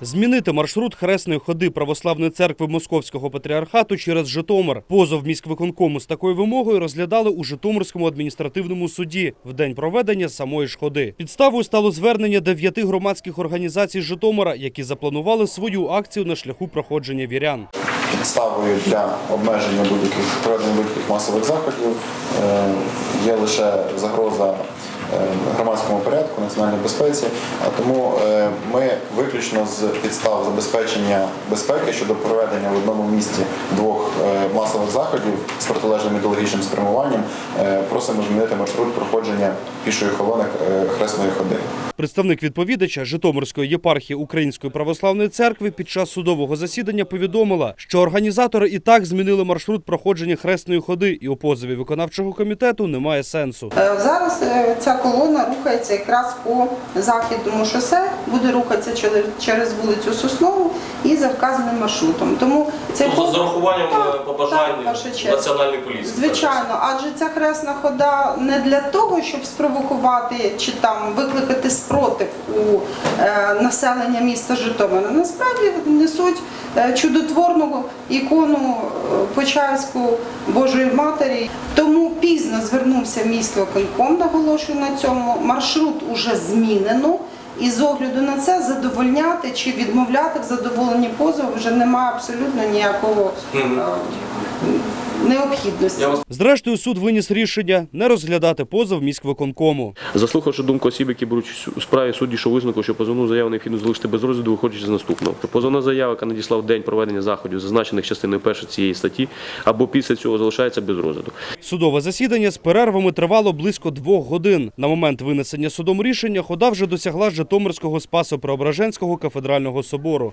Змінити маршрут хресної ходи православної церкви Московського патріархату через Житомир. Позов міськвиконкому з такою вимогою розглядали у Житомирському адміністративному суді в день проведення самої ж ходи. Підставою стало звернення дев'яти громадських організацій Житомира, які запланували свою акцію на шляху проходження вірян. Підставою для обмеження будь-яких проведення будь-яких масових заходів е, є лише загроза громадському порядку, національній безпеці. А тому е, ми виключно з підстав забезпечення безпеки щодо проведення в одному місті двох е, масових заходів з протилежним ідеологічним спрямуванням е, просимо змінити маршрут проходження пішої колони е, хресної ходи. Представник відповідача Житомирської єпархії Української православної церкви під час судового засідання повідомила, що організатори і так змінили маршрут проходження хресної ходи, і у позові виконавчого комітету немає сенсу. Е, Зараз ця колона рухається якраз по західному шосе, буде рухатися через- через вулицю Соснову і за вказаним маршрутом. Тому цей Тобто з урахуванням Так, е, побажань так, ваша честь. національної поліції. Звичайно, адже ця хресна хода не для того, щоб спровокувати чи там викликати спротив у е, населення міста Житомира. Насправді несуть е, чудотворну ікону е, Почаївську Божої Матері. Тому пізно звернувся місто міськвиконком, наголошую на цьому. Маршрут уже змінено. І з огляду на це задовольняти чи відмовляти в задоволенні позову вже немає абсолютно ніякого необхідності. Зрештою, суд виніс рішення не розглядати позов міськвиконкому. Заслухавши думку осіб, які беруть у справі судді, що висновку, що позовну заяву необхідно залишити без розгляду, виходячи з наступного. Позовна заява, яка надійшла в день проведення заходів, зазначених частиною першої цієї статті, або після цього залишається без розгляду. Судове засідання з перервами тривало близько двох годин. На момент винесення судом рішення хода вже досягла Житомирського Спасо-Преображенського кафедрального собору.